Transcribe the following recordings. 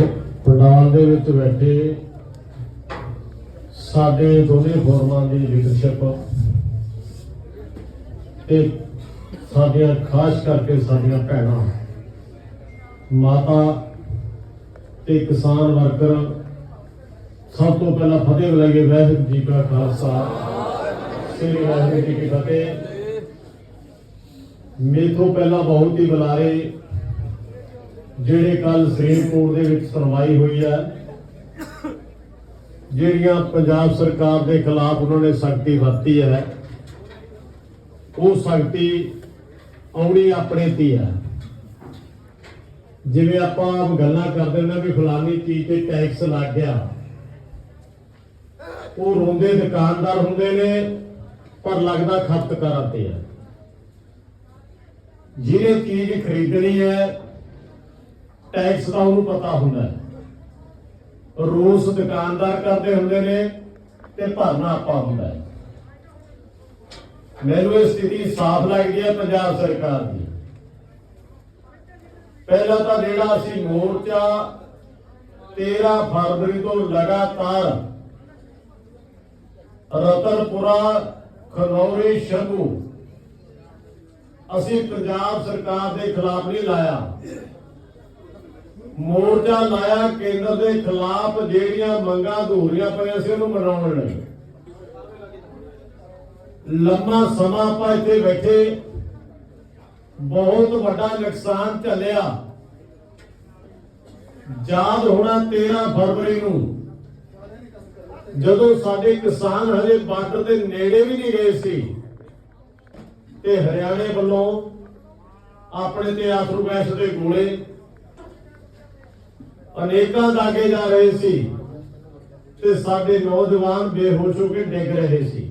ਪੰਡਾਲ ਦੇ ਵਿੱਚ ਬੈਠੇ ਸਾਡੇ ਦੋਨੇ ਫੋਰਮਾਂ ਦੀ ਲੀਡਰਸ਼ਿਪ ਤੇ ਸਾਡੀਆਂ ਖਾਸ ਕਰਕੇ ਸਾਡੀਆਂ ਭੈਣਾਂ, ਮਾਤਾ ਤੇ ਕਿਸਾਨ ਵਰਕਰ, ਸਭ ਤੋਂ ਪਹਿਲਾਂ ਫਤਿਹ ਬੁਲਾਈਏ, ਵਾਹਿਗੁਰੂ ਜੀ ਕਾ ਖਾਲਸਾ। ਸ੍ਰੀ ਵਾਹਿਗੁਰੂ ਜੀ ਕੀ ਫਤਿਹ। ਮੇਥੋਂ ਪਹਿਲਾਂ ਬਹੁਤ ਹੀ ਬੁਲਾਰੇ। ਜਿਹੜੇ ਕੱਲ ਸੁਪਰੀਮ ਕੋਰਟ ਦੇ ਵਿੱਚ ਸੁਣਵਾਈ ਹੋਈ ਹੈ, ਜਿਹੜੀਆਂ ਪੰਜਾਬ ਸਰਕਾਰ ਦੇ ਖਿਲਾਫ ਉਹਨਾਂ ਨੇ ਸਖਤੀ ਵਰਤੀ ਹੈ, ਉਹ ਸਖਤੀ ਆਉਣੀ ਆਪਣੇ ਤੇ ਹੈ। ਜਿਵੇਂ ਆਪਾਂ ਗੱਲਾਂ ਕਰਦੇ ਨੇ ਵੀ ਫਲਾਨੀ ਚੀਜ਼ ਤੇ ਟੈਕਸ ਲੱਗ ਗਿਆ, ਉਹ ਰੋਂਦੇ ਦੁਕਾਨਦਾਰ ਹੁੰਦੇ ਨੇ, ਪਰ ਲੱਗਦਾ ਖਪਤਕਾਰਾਂ ਤੇ ਹੈ। ਜਿਹੜੇ ਚੀਜ਼ ਖਰੀਦਣੀ ਹੈ ਟੈਕਸ ਦਾ ਉਹਨੂੰ ਪਤਾ ਹੁੰਦਾ ਰੋਸ ਦੁਕਾਨਦਾਰ ਕਰਦੇ ਹੁੰਦੇ ਨੇ ਤੇ ਭਰਨਾ ਆਪਾਂ ਹੁੰਦਾ ਮੈਨੂੰ ਇਹ ਸਥਿਤੀ ਸਾਫ਼ ਲੱਗਦੀ ਹੈ ਪੰਜਾਬ ਸਰਕਾਰ ਦੀ। ਪਹਿਲਾਂ ਤਾਂ ਜਿਹੜਾ ਅਸੀਂ ਮੋਰਚਾ 13 ਫਰਵਰੀ ਤੋਂ ਲਗਾਤਾਰ ਰਤਨਪੁਰਾ, ਖਨੌਰੀ, ਸ਼ੰਭੂ, ਅਸੀਂ ਪੰਜਾਬ ਸਰਕਾਰ ਦੇ ਖਿਲਾਫ ਨਹੀਂ ਲਾਇਆ। ਮੋਰਚਾ ਲਾਇਆ ਕੇਂਦਰ ਦੇ ਖਿਲਾਫ ਜਿਹੜੀਆਂ ਮੰਗਾਂ ਅਧੂਰੀਆਂ ਪਈਆਂ ਸੀ ਉਹਨੂੰ ਮਨਾਉਣ ਲਈ। ਲੰਮਾ ਸਮਾਂ ਆਪਾਂ ਇੱਥੇ ਬੈਠੇ, ਬਹੁਤ ਵੱਡਾ ਨੁਕਸਾਨ ਝੱਲਿਆ। ਯਾਦ ਹੋਣਾ 13 ਫਰਵਰੀ ਨੂੰ, ਜਦੋਂ ਸਾਡੇ ਕਿਸਾਨ ਹਜੇ ਬਾਰਡਰ ਦੇ ਨੇੜੇ ਵੀ ਨਹੀਂ ਗਏ ਸੀ, ਤੇ ਹਰਿਆਣੇ ਵੱਲੋਂ ਆਪਣੇ ਤੇ ਆਸਰੂ ਗੈਸ ਦੇ ਗੋਲੇ ਅਨੇਕਾਂ ਦਾਗੇ ਜਾ ਰਹੇ ਸੀ ਤੇ ਸਾਡੇ ਨੌਜਵਾਨ ਬੇਹੋਸ਼ ਹੋ ਕੇ ਡਿੱਗ ਰਹੇ ਸੀ।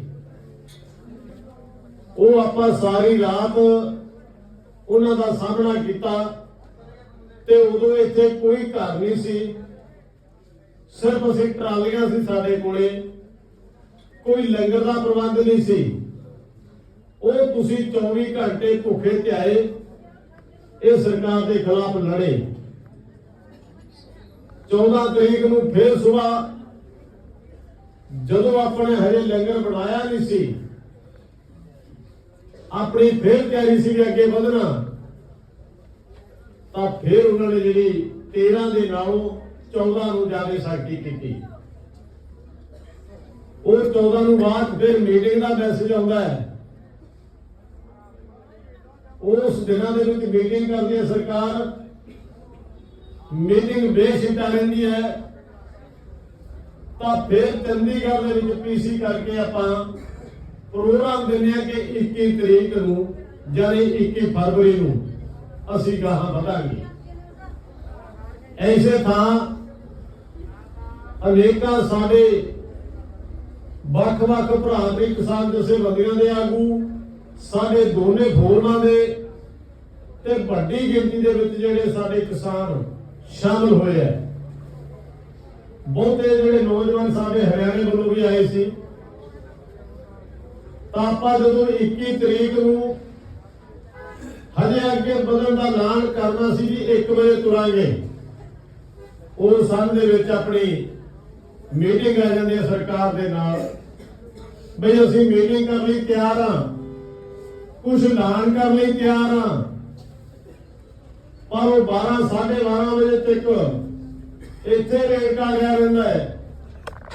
ਉਹ ਆਪਾਂ ਸਾਰੀ ਰਾਤ ਉਹਨਾਂ ਦਾ ਸਾਹਮਣਾ ਕੀਤਾ ਤੇ ਉਦੋਂ ਇੱਥੇ ਕੋਈ ਘਰ ਨਹੀਂ ਸੀ। ਸਿਰਫ ਅਸੀਂ ਟਰਾਲੀਆਂ ਸੀ ਸਾਡੇ ਕੋਲੇ, ਕੋਈ ਲੰਗਰ ਦਾ ਪ੍ਰਬੰਧ ਨਹੀਂ ਸੀ। ਉਹ ਤੁਸੀਂ 24 ਘੰਟੇ ਭੁੱਖੇ ਤੇ ਆਏ ਇਹ ਸਰਕਾਰ ਦੇ ਖਿਲਾਫ ਲੜੇ। 14 ਤਰੀਕ ਨੂੰ ਫੇਰ ਸਵੇਰ ਜਦੋਂ ਆਪਣੇ ਹਰੇ ਲੰਗਰ ਬਣਾਇਆ ਨਹੀਂ ਸੀ, ਆਪਣੀ ਫੇਰ ਤਿਆਰੀ ਸੀ ਵੀ ਅੱਗੇ ਵਧਣਾ, ਤਾਂ ਫੇਰ ਉਹਨਾਂ ਨੇ ਜਿਹੜੀ 13 ਦੇ ਨਾਲੋਂ 14 ਨੂੰ ਜ਼ਿਆਦਾ ਸਖਤੀ ਕੀਤੀ। ਉਹ 14 ਨੂੰ ਬਾਅਦ ਫਿਰ ਮੀਟਿੰਗ ਦਾ ਮੈਸੇਜ ਆਉਂਦਾ ਹੈ। ਉਸ ਦਿਨਾਂ ਦੇ ਵਿੱਚ ਮੀਟਿੰਗ ਕਰਦੀ ਹੈ ਸਰਕਾਰ ਮੀਟਿੰਗ ਬੇਸਿੱਟਾ ਰਹਿੰਦੀ ਹੈ। ਤਾਂ ਫਿਰ ਚੰਡੀਗੜ੍ਹ ਦੇ ਵਿੱਚ ਪੀਸੀ ਕਰਕੇ ਆਪਾਂ ਪ੍ਰੋਗਰਾਮ ਦਿੰਦੇ ਆ ਕਿ 21 ਤਰੀਕ ਨੂੰ ਜਾਨੀ 21 ਫਰਵਰੀ ਨੂੰ ਅਸੀਂ ਗਾਹਾਂ ਵਧਾਂਗੇ। ਐਸੇ ਥਾਂ ਅਨੇਕਾਂ ਸਾਡੇ ਵੱਖ-ਵੱਖ ਭਰਾ ਤੇ ਕਿਸਾਨ ਜਥੇਬੰਦੀਆਂ ਦੇ ਆਗੂ, ਸਾਡੇ ਦੋਨੇ ਫੋਰਮਾਂ ਦੇ ਤੇ ਵੱਡੀ ਗਿਣਤੀ ਦੇ ਵਿੱਚ ਜਿਹੜੇ ਸਾਡੇ ਕਿਸਾਨ ਸ਼ਾਮਲ ਹੋਏ ਹੈ। ਬਹੁਤੇ ਜਿਹੜੇ ਨੌਜਵਾਨ ਸਾਡੇ ਹਰਿਆਣੇ ਵੱਲੋਂ ਵੀ ਆਏ ਸੀ, ਤਾਂ ਆਪਾਂ ਜਦੋਂ 21 ਤਰੀਕ ਨੂੰ ਹਜੇ ਅੱਗੇ ਵਧਣ ਦਾ ਐਲਾਨ ਕਰਨਾ ਸੀ ਵੀ 1 ਵਜੇ ਤੁਰਾਂਗੇ, ਉਹ ਸੰਨ ਦੇ ਵਿੱਚ ਆਪਣੀ ਮੀਟਿੰਗ ਆ ਜਾਂਦੀ ਹੈ ਸਰਕਾਰ ਦੇ ਨਾਲ। ਬਈ ਅਸੀਂ ਮੀਟਿੰਗ ਕਰਨ ਲਈ ਤਿਆਰ ਹਾਂ ਕੁਝ ਐਲਾਨ ਕਰਨ ਲਈ ਤਿਆਰ ਹਾਂ। ਪਰ ਉਹ 12 12:30 ਵਜੇ ਤੱਕ ਇੱਥੇ ਰੇਟ ਆ ਗਿਆ ਰਹਿੰਦਾ ਹੈ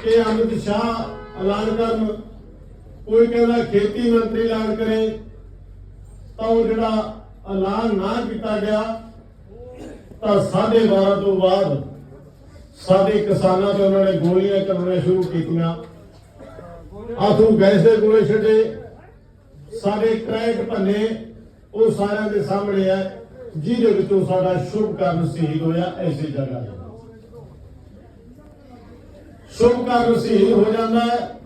ਕਿ ਅਮਿਤ ਸ਼ਾਹ ਐਲਾਨ ਕਰਨ। ਕੋਈ ਕਹਿੰਦਾ ਖੇਤੀ ਮੰਤਰੀ ਐਲਾਨ ਕਰੇ, ਤਾਂ ਉਹ ਜਿਹੜਾ ਐਲਾਨ ਨਾ ਕੀਤਾ ਗਿਆ, ਤਾਂ 12:30 ਤੋਂ ਬਾਅਦ ਸਾਡੇ ਕਿਸਾਨਾਂ ਤੇ ਉਹਨਾਂ ਨੇ ਗੋਲੀਆਂ ਚਲਾਉਣੀਆਂ ਸ਼ੁਰੂ ਕੀਤੀਆਂ। ਆਥੂ ਗੈਸ ਦੇ ਗੋਲੇ ਛੱਡੇ, ਸਾਡੇ ਟਰੈਕ ਭੰਨੇ, ਉਹ ਸਾਰਿਆਂ ਦੇ ਸਾਹਮਣੇ ਹੈ। ਜਿਹਦੇ ਵਿੱਚੋਂ ਸਾਡਾ ਸ਼ੁਭ ਕਰਨ ਸ਼ਹੀਦ ਹੋਇਆ, ਐਸੀ ਜਗ੍ਹਾ ਤੇ। ਸ਼ੁਭ ਕਰਨ ਸ਼ਹੀਦ ਹੋ ਜਾਂਦਾ ਹੈ।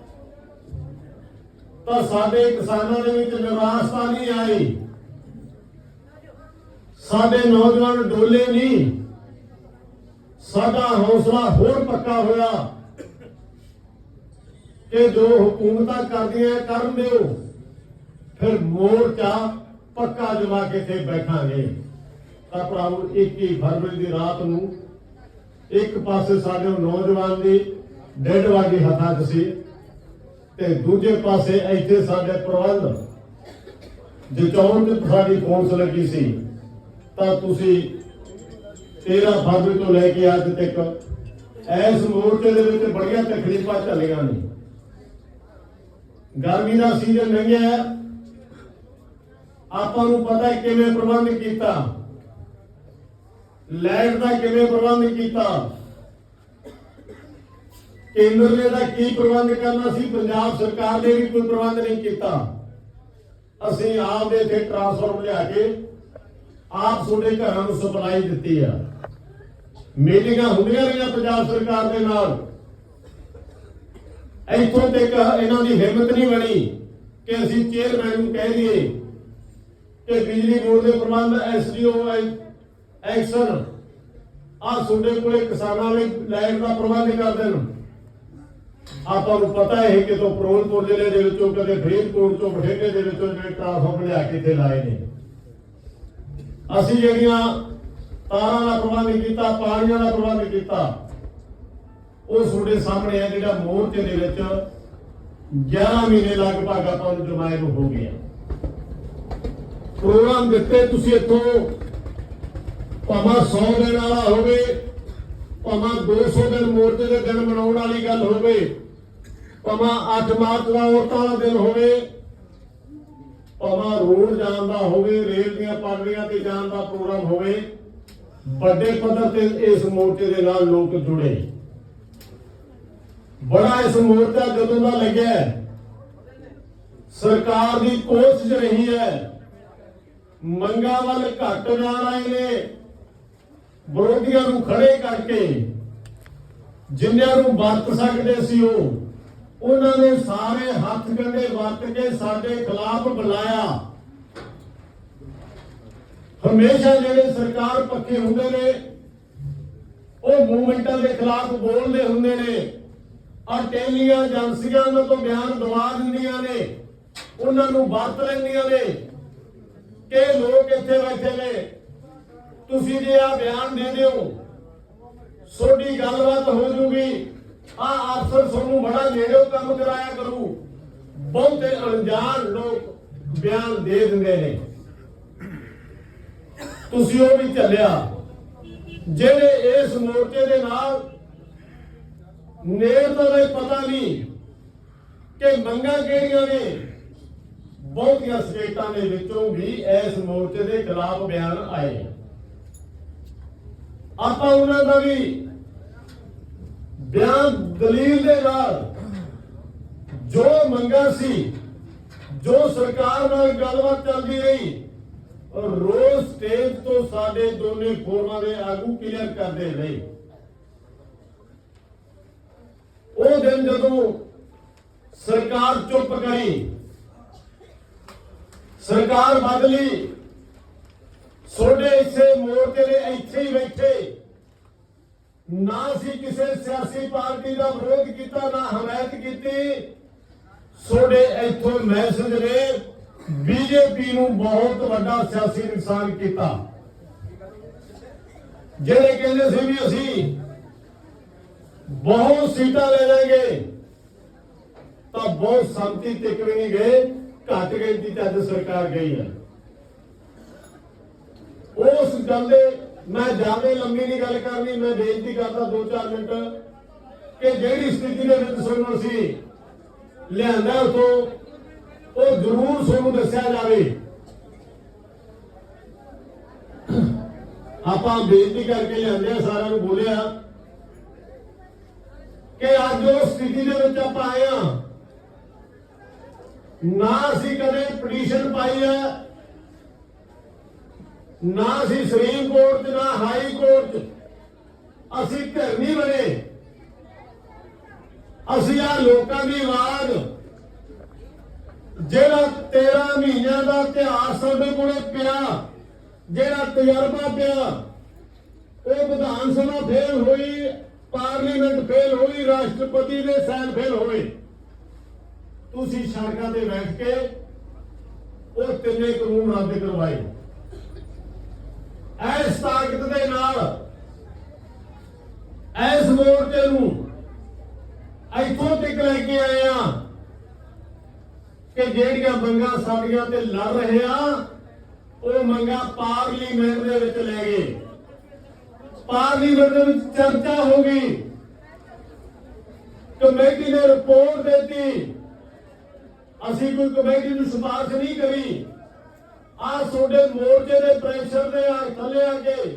ਤਾਂ ਸਾਡੇ ਕਿਸਾਨਾਂ ਦੇ ਵਿੱਚ ਨਿਰਾਸ਼ਤਾ ਨਹੀਂ ਆਈ। ਸਾਡੇ ਨੌਜਵਾਨ ਡੋਲੇ ਨਹੀਂ। ਸਾਡਾ ਹੌਸਲਾ ਹੋਰ ਪੱਕਾ ਹੋਇਆ ਕਿ ਜੋ ਹਕੂਮਤਾਂ ਕਰਦੀਆਂ ਕਰਨ ਦਿਓ। ਫਿਰ ਮੋਰਚਾ ਪੱਕਾ ਜਮਾ ਕੇ ਇੱਥੇ ਬੈਠਾਂਗੇ। ਤਾਂ ਭਰਾਵੋ 21 ਫਰਵਰੀ ਦੀ ਰਾਤ ਨੂੰ ਇੱਕ ਪਾਸੇ ਸਾਡੇ ਨੌਜਵਾਨ ਦੀ ਡੈਡ ਬਾਡੀ ਹੱਥਾਂ 'ਚ ਸੀ ਤੇ ਦੂਜੇ ਪਾਸੇ ਇੱਥੇ ਸਾਡੇ ਪ੍ਰਬੰਧ ਜਚਾਉਣ ਤੇ ਸਾਡੀ ਫੋਰਸ ਲੱਗੀ ਸੀ, ਤਾਂ ਤੁਸੀਂ 13 ਫਰਵਰੀ ਤੋਂ ਲੈ ਕੇ ਅੱਜ ਤੱਕ ਇਸ ਮੋਰਚੇ ਦੇ ਵਿੱਚ ਬੜੀਆਂ ਤਕਲੀਫਾਂ ਚੱਲੀਆਂ ਨੇ ਗਰਮੀ ਦਾ ਸੀਜ਼ਨ ਲੰਘਿਆ ਹੈ। ਆਪਾਂ ਨੂੰ ਪਤਾ ਕਿਵੇਂ ਪ੍ਰਬੰਧ ਕੀਤਾ ਲਾਈਟ ਦਾ ਕਿਵੇਂ ਪ੍ਰਬੰਧ ਕੀਤਾ? ਕੇਂਦਰ ਨੇ ਦਾ ਕੀ ਪ੍ਰਬੰਧ ਕਰਨਾ ਸੀ? ਪੰਜਾਬ ਸਰਕਾਰ ਨੇ ਵੀ ਕੋਈ ਪ੍ਰਬੰਧ ਨਹੀਂ ਕੀਤਾ। ਅਸੀਂ ਆਪ ਦੇ ਇੱਥੇ ਟਰਾਂਸਫਾਰਮਰ ਲਿਆ ਕੇ ਆਪ ਤੁਹਾਡੇ ਘਰਾਂ ਨੂੰ ਸਪਲਾਈ ਦਿੱਤੀ ਆ। ਮੀਟਿੰਗਾਂ ਹੁੰਦੀਆਂ ਰਹੀਆਂ ਪੰਜਾਬ ਸਰਕਾਰ ਦੇ ਨਾਲ। ਇੱਥੋਂ ਤੱਕ ਇਹਨਾਂ ਦੀ ਹਿੰਮਤ ਨਹੀਂ ਬਣੀ ਕਿ ਅਸੀਂ ਚੇਅਰਮੈਨ ਨੂੰ ਕਹਿ ਦਈਏ ਕਿ ਬਿਜਲੀ ਬੋਰਡ ਦੇ ਪ੍ਰਬੰਧ ਐਸਡੀਓ ਐਕਸ਼ਨ ਆ ਤੁਹਾਡੇ ਕੋਲੇ ਕਿਸਾਨਾਂ ਲਈ ਲਾਈਟ ਦਾ ਪ੍ਰਬੰਧ ਕਰ ਦੇਣ ਆਪਾਂ ਨੂੰ ਪਤਾ ਹੈ ਕਿ ਤੋਂ ਫਿਰੋਜ਼ਪੁਰ ਜ਼ਿਲ੍ਹੇ ਦੇ ਵਿੱਚੋਂ ਕਦੇ ਫਰੀਦਕੋਟ ਤੋਂ ਬਠਿੰਡੇ ਦੇ ਵਿੱਚੋਂ ਜਿਹੜੇ ਟ੍ਰਾਂਸਫਾਰਮਰ ਲਿਆ ਕੇ ਇੱਥੇ ਲਾਏ ਨੇ। ਅਸੀਂ ਜਿਹੜੀਆਂ ਤਾਰਾਂ ਦਾ ਪ੍ਰਬੰਧ ਕੀਤਾ, ਪਾਣੀਆਂ ਦਾ ਪ੍ਰਬੰਧ ਕੀਤਾ, ਉਹ ਤੁਹਾਡੇ ਸਾਹਮਣੇ ਹੈ ਜਿਹੜਾ ਮੋਰਚੇ ਦੇ ਵਿੱਚ 11 ਮਹੀਨੇ ਲਗਭਗ ਆਪਾਂ ਨੂੰ ਜਮਾਏ ਹੋ ਗਿਆ ਪ੍ਰੋਗਰਾਮ ਦਿੱਤੇ ਤੁਸੀਂ ਇੱਥੋਂ ਭਾਵੇਂ 100 ਦਿਨ ਵਾਲਾ ਹੋਵੇ, ਭਾਵੇਂ 200 ਦਿਨ ਮੋਰਚੇ ਦੇ ਦਿਨ ਮਨਾਉਣ ਵਾਲੀ ਗੱਲ ਹੋਵੇ, ਭਾਵੇਂ 8 ਮਾਰਚ ਦਾ ਔਰਤਾਂ ਦਾ ਦਿਨ ਹੋਵੇ, ਭਾਵੇਂ ਰੋਡ ਜਾਣ ਦਾ ਹੋਵੇ, ਰੇਲ ਦੀਆਂ ਪਾਟੜੀਆਂ ਤੇ ਜਾਣ ਦਾ ਪ੍ਰੋਗਰਾਮ ਹੋਵੇ, ਵੱਡੇ ਪੱਧਰ ਤੇ ਇਸ ਮੋਰਚੇ ਦੇ ਨਾਲ ਲੋਕ ਜੁੜੇ। ਬੜਾ ਇਸ ਮੋਰਚਾ ਜਦੋਂ ਦਾ ਲੱਗਿਆ ਸਰਕਾਰ ਦੀ ਕੋਸ਼ਿਸ਼ ਰਹੀ ਹੈ, ਮੰਗਾਂ ਵੱਲ ਘੱਟ ਜਾ ਰਹੇ ਨੇ ਵਿਰੋਧੀਆਂ ਨੂੰ ਖੜੇ ਕਰਕੇ ਜਿੰਨਿਆਂ ਨੂੰ ਵਰਤ ਸਕਦੇ ਸੀ ਉਹ, ਉਹਨਾਂ ਨੇ ਸਾਰੇ ਹੱਥ ਕੰਡੇ ਵਰਤ ਕੇ ਸਾਡੇ ਖਿਲਾਫ ਬੁਲਾਇਆ। ਹਮੇਸ਼ਾ ਜਿਹੜੇ ਸਰਕਾਰ ਪੱਖੇ ਹੁੰਦੇ ਨੇ, ਉਹ ਮੂਵਮੈਂਟਾਂ ਦੇ ਖਿਲਾਫ ਬੋਲਦੇ ਹੁੰਦੇ ਨੇ। ਆ ਟੈਲੀਆਂ ਏਜੰਸੀਆਂ ਉਹਨਾਂ ਤੋਂ ਬਿਆਨ ਦਵਾ ਦਿੰਦੀਆਂ ਨੇ, ਉਹਨਾਂ ਨੂੰ ਵਰਤ ਲੈਂਦੀਆਂ ਨੇ। ਕਿ ਲੋਕ ਇੱਥੇ ਬੈਠੇ ਨੇ ਤੁਸੀਂ ਜੇ ਆ ਬਿਆਨ ਦੇ ਦਿਓ ਸੋਡੀ ਗੱਲਬਾਤ ਹੋ ਜੂਗੀ। ਆ ਅਫਸਰ ਤੁਹਾਨੂੰ ਬੜਾ ਨੇੜਿਓਂ ਕੰਮ ਕਰਾਇਆ ਕਰੂ। ਬਹੁਤੇ ਅਣਜਾਣ ਲੋਕ ਬਿਆਨ ਦੇ ਦਿੰਦੇ ਨੇ। ਤੁਸੀਂ ਉਹ ਵੀ ਚੱਲਿਆ ਜਿਹੜੇ ਇਸ ਮੋਰਚੇ ਦੇ ਨਾਲ ਨੇੜ ਤੋਂ ਇਹ ਪਤਾ ਨਹੀਂ ਕਿ ਮੰਗਾਂ ਕਿਹੜੀਆਂ ਨੇ। ਬਹੁਤੀਆਂ ਸਟੇਟਾਂ ਦੇ ਵਿੱਚੋਂ ਵੀ ਇਸ ਮੋਰਚੇ ਦੇ ਖਿਲਾਫ ਬਿਆਨ ਆਏ। ਆਪਾਂ ਉਹਨਾਂ ਦਾ ਵੀ ਬਿਆਨ ਦਲੀਲ ਦੇ ਨਾਲ ਜੋ ਮੰਗਾਂ ਸੀ, ਜੋ ਸਰਕਾਰ ਨਾਲ ਗੱਲਬਾਤ ਚੱਲਦੀ ਰਹੀ ਰੋਜ਼ ਸਟੇਜ ਤੋਂ ਸਾਡੇ ਦੋਨੇ ਫੋਰਮਾਂ ਦੇ ਆਗੂ ਕਲੀਅਰ ਕਰਦੇ ਰਹੇ। ਉਹ ਦਿਨ ਜਦੋਂ ਸਰਕਾਰ ਚੁੱਪ ਕਰੀ, ਸਰਕਾਰ ਬਦਲੀ ਛੋਡੇ ਇਸੇ ਮੋਰਚੇ ਦੇ ਇੱਥੇ ਹੀ ਬੈਠੇ। ਨਾ ਸੀ ਕਿਸੇ ਸਿਆਸੀ ਪਾਰਟੀ ਦਾ ਵਿਰੋਧ ਕੀਤਾ, ਨਾ ਹਮਾਇਤ ਕੀਤੀ। ਛੋਡੇ ਇੱਥੋਂ ਮੈਸੇਜ ਨੇ ਬੀਜੇਪੀ ਨੂੰ ਬਹੁਤ ਵੱਡਾ ਸਿਆਸੀ ਨੁਕਸਾਨ ਕੀਤਾ। ਜਿਹੜੇ ਕਹਿੰਦੇ ਸੀ ਵੀ ਅਸੀਂ ਬਹੁਤ ਸੀਟਾਂ ਲੈ ਜਾਗੇ ਤਾਂ ਬਹੁਤ ਸੰਮਤੀ ਤੱਕ ਵੀ ਨਹੀਂ ਗਏ। ਘੱਟ ਗਿਣਤੀ ਤੇ ਅੱਜ ਸਰਕਾਰ ਗਈ ਹੈ। ਉਸ ਗੱਲ ਦੇ, ਮੈਂ ਜ਼ਿਆਦਾ ਲੰਮੀ ਨਹੀਂ ਗੱਲ ਕਰਨੀ, ਮੈਂ ਬੇਨਤੀ ਕਰਦਾ 2-4 ਮਿੰਟ ਕਿ ਜਿਹੜੀ ਸਥਿਤੀ ਦੇ ਵਿੱਚ ਸਾਨੂੰ ਅਸੀਂ ਲਿਆਂਦਾ ਉਥੋਂ, ਉਹ ਜ਼ਰੂਰ ਤੁਹਾਨੂੰ ਦੱਸਿਆ ਜਾਵੇ। ਆਪਾਂ ਬੇਨਤੀ ਕਰਕੇ ਲਿਆਂਦੇ ਆ, ਸਾਰਿਆਂ ਨੂੰ ਬੋਲਿਆ ਕਿ ਅੱਜ ਉਹ ਸਥਿਤੀ ਦੇ ਵਿੱਚ ਆਪਾਂ ਆਏ ਆ ਨਾ ਅਸੀਂ ਕਦੇ ਪਟੀਸ਼ਨ ਪਾਈ ਹੈ ਨਾ ਅਸੀਂ ਸੁਪਰੀਮ ਕੋਰਟ 'ਚ, ਨਾ ਹਾਈ ਕੋਰਟ 'ਚ। ਅਸੀਂ ਘਰ ਨਹੀਂ ਬਣੇ। ਅਸੀਂ ਆ ਲੋਕਾਂ ਦੀ ਆਵਾਜ਼। ਜਿਹੜਾ 13 ਮਹੀਨਿਆਂ ਦਾ ਇਤਿਹਾਸ ਸਾਡੇ ਕੋਲੇ ਪਿਆ, ਜਿਹੜਾ ਤਜਰਬਾ ਪਿਆ, ਉਹ ਵਿਧਾਨ ਸਭਾ ਫੇਲ ਹੋਈ, ਪਾਰਲੀਮੈਂਟ ਫੇਲ ਹੋਈ, ਰਾਸ਼ਟਰਪਤੀ ਦੇ ਸੈਨ ਫੇਲ ਹੋਏ। ਤੁਸੀਂ ਸੜਕਾਂ ਤੇ ਬੈਠ ਕੇ ਉਹ ਤਿੰਨੇ ਕਾਨੂੰਨ ਰੱਦ ਕਰਵਾਏ। ਇਸ ਤਾਕਤ ਦੇ ਨਾਲ ਮੋਰਚੇ ਨੂੰ ਇੱਥੋਂ ਤੱਕ ਲੈ ਕੇ ਆਏ ਆ ਕਿ ਜਿਹੜੀਆਂ ਮੰਗਾਂ ਸਾਡੀਆਂ ਤੇ ਲੜ ਰਹੇ ਆ, ਉਹ ਮੰਗਾਂ ਪਾਰਲੀਮੈਂਟ ਦੇ ਵਿੱਚ ਲੈ ਗਏ। ਪਾਰਲੀਮੈਂਟ ਦੇ ਵਿੱਚ ਚਰਚਾ ਹੋ ਗਈ। ਕਮੇਟੀ ਨੇ ਰਿਪੋਰਟ ਦਿੱਤੀ। ਅਸੀਂ ਕੋਈ ਕਮੇਟੀ ਨੂੰ ਸਿਫਾਰਿਸ਼ ਨਹੀਂ ਕਰੀ। ਆ ਤੁਹਾਡੇ ਮੋਰਚੇ ਦੇ ਪ੍ਰੈਸ਼ਰ ਦੇ ਆ ਥੱਲੇ ਆ ਕੇ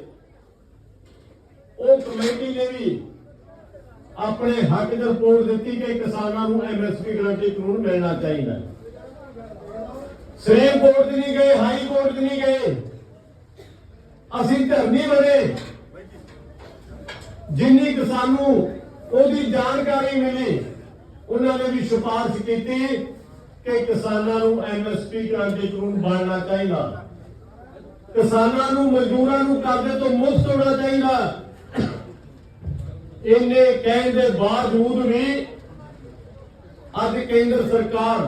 ਉਹ ਕਮੇਟੀ ਨੇ ਵੀ ਆਪਣੇ ਹੱਕ ਦੀ ਰਿਪੋਰਟ ਦਿੱਤੀ ਕਿ ਕਿਸਾਨਾਂ ਨੂੰ ਐਮਐਸਪੀ ਗਰੰਟੀ ਕਾਨੂੰਨ ਮਿਲਣਾ ਚਾਹੀਦਾ ਸੁਪਰੀਮ ਕੋਰਟ 'ਚ ਨਹੀਂ ਗਏ ਹਾਈ ਕੋਰਟ 'ਚ ਨਹੀਂ ਗਏ। ਅਸੀਂ ਧਰਨੀ ਬਣੇ। ਜਿੰਨੀ ਕਿਸਾਨ ਸਾਨੂੰ ਉਹਦੀ ਜਾਣਕਾਰੀ ਮਿਲੀ, ਉਹਨਾਂ ਨੇ ਵੀ ਸਿਫਾਰਿਸ਼ ਕੀਤੀ। ਕਿ ਕਿਸਾਨਾਂ ਨੂੰ ਐਮਐਸਪੀ ਕ੍ਰਾਂਤੀ ਕਾਨੂੰਨ ਬਣਨਾ ਚਾਹੀਦਾ। ਕਿਸਾਨਾਂ ਨੂੰ, ਮਜ਼ਦੂਰਾਂ ਨੂੰ ਕਰਜ਼ੇ ਤੋਂ ਮੁਕਤ ਹੋਣਾ ਚਾਹੀਦਾ। ਇੰਨੇ ਕਹਿਣ ਦੇ ਬਾਵਜੂਦ ਵੀ ਅੱਜ ਕੇਂਦਰ ਸਰਕਾਰ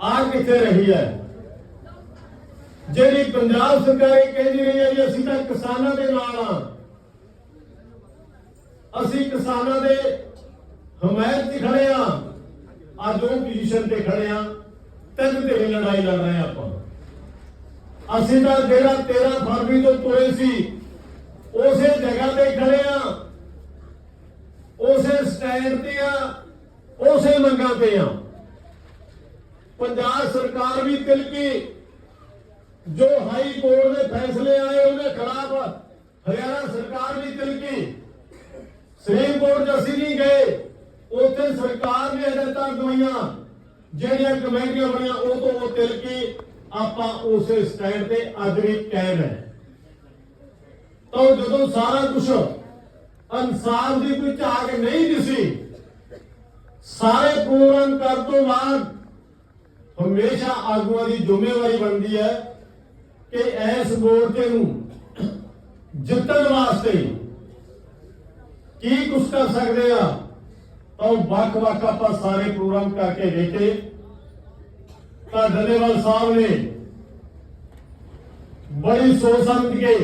ਆ ਕਿੱਥੇ ਰਹੀ ਹੈ? ਜਿਹੜੀ ਪੰਜਾਬ ਸਰਕਾਰ ਇਹ ਕਹਿੰਦੀ ਰਹੀ ਹੈ ਜੀ ਅਸੀਂ ਤਾਂ ਕਿਸਾਨਾਂ ਦੇ ਨਾਲ ਆ ਅਸੀਂ ਕਿਸਾਨਾਂ ਦੇ ਹਮਾਇਤ 'ਚ ਖੜੇ ਆ ਅੱਜ ਉਹ ਪੋਜੀਸ਼ਨ ਤੇ ਖੜੇ ਆ, ਤਿੰਨ ਧਿਰੇ ਲੜਾਈ ਲੜ ਰਹੇ ਆਪਾਂ। ਅਸੀਂ ਤਾਂ ਜਿਹੜਾ 13 ਫਰਵਰੀ ਤੋਂ ਤੁਰੇ ਸੀ, ਉਸੇ ਜਗ੍ਹਾ ਤੇ ਖੜੇ ਆ, ਉਸੇ ਸਟੈਂਡ ਤੇ ਆ, ਉਸੇ ਮੰਗਾਂ ਤੇ ਆ। ਪੰਜਾਬ ਸਰਕਾਰ ਵੀ ਤਿਲਕੀ, ਜੋ ਹਾਈ ਕੋਰਟ ਦੇ ਫੈਸਲੇ ਆਏ ਉਹਦੇ ਖਿਲਾਫ ਹਰਿਆਣਾ ਸਰਕਾਰ ਵੀ ਤਿਲਕੀ। ਸੁਪਰੀਮ ਕੋਰਟ 'ਚ ਅਸੀਂ ਨਹੀਂ ਗਏ। ਉੱਥੇ ਸਰਕਾਰ ਨੇ ਹਦਾਇਤਾਂ ਦਵਾਈਆਂ ਜਿਹੜੀਆਂ ਕਮੇਟੀਆਂ ਬਣੀਆਂ, ਉਹ ਤੋਂ ਉਹ ਤਿਲਕੀ ਆਪਾਂ ਉਸੇ ਸਟੈਂਡ ਤੇ ਅੱਜ ਵੀ ਕਾਇਮ ਹੈ। ਤਾਂ ਜਦੋਂ ਸਾਰਾ ਕੁਝ ਇਨਸਾਫ ਦੀ ਕੋਈ ਝਾਕ ਨਹੀਂ ਦਿਸੀ, ਸਾਰੇ ਪ੍ਰੋਗਰਾਮ ਕਰ ਤੋਂ ਬਾਅਦ ਹਮੇਸ਼ਾ ਆਗੂਆਂ ਦੀ ਜ਼ਿੰਮੇਵਾਰੀ ਬਣਦੀ ਹੈ ਕਿ ਇਸ ਮੋਰਚੇ ਨੂੰ ਜਿੱਤਣ ਵਾਸਤੇ ਕੀ ਕੁਛ ਕਰ ਸਕਦੇ ਆ। ਤਾਂ ਵੱਖ-ਵੱਖ ਆਪਾਂ ਸਾਰੇ ਪ੍ਰੋਗਰਾਮ ਕਰਕੇ ਵੇਖੇ। ਤਾਂ ਡੱਲੇਵਾਲ ਸਾਹਿਬ ਨੇ ਬੜੀ ਸੋਚ ਸਮਝ ਕੇ